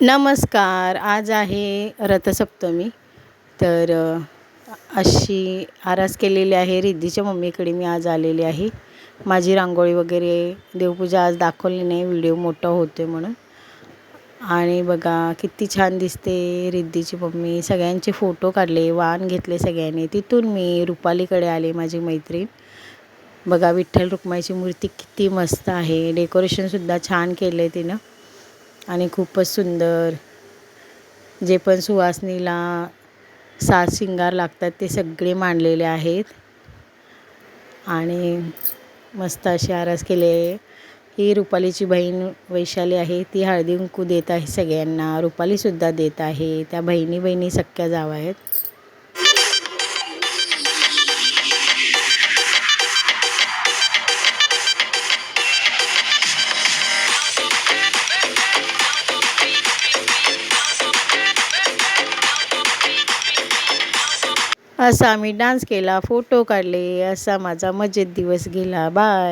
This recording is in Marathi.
नमस्कार आज आहे रथसप्तमी. तर अशी आरास केलेली आहे रिद्धीच्या मम्मीकडे मी आज आलेली आहे. माझी रांगोळी वगैरे देवपूजा आज दाखवली नाही व्हिडिओ मोठा होते म्हणून. आणि बघा किती छान दिसते रिद्धीची मम्मी. सगळ्यांचे फोटो काढले वाण घेतले सगळ्यांनी. तिथून मी रुपालीकडे आले माझी मैत्रीण. बघा विठ्ठल रुक्माईची मूर्ती किती मस्त आहे. डेकोरेशनसुद्धा छान केलं आहे तिनं. आणि खूपच सुंदर. जे पण सुवासनीला सात शिंगार लागतात ते सगळे मांडलेले आहेत. आणि मस्त असे आरास केले. ही रुपालीची बहीण वैशाली आहे ती हळदी कुंकू देत आहे सगळ्यांना. रुपालीसुद्धा देत आहे. त्या बहिणी बहिणी सख्या जावा आहेत असा आम्ही डान्स केला फोटो काढले असा माझा मजेत दिवस गेला. बाय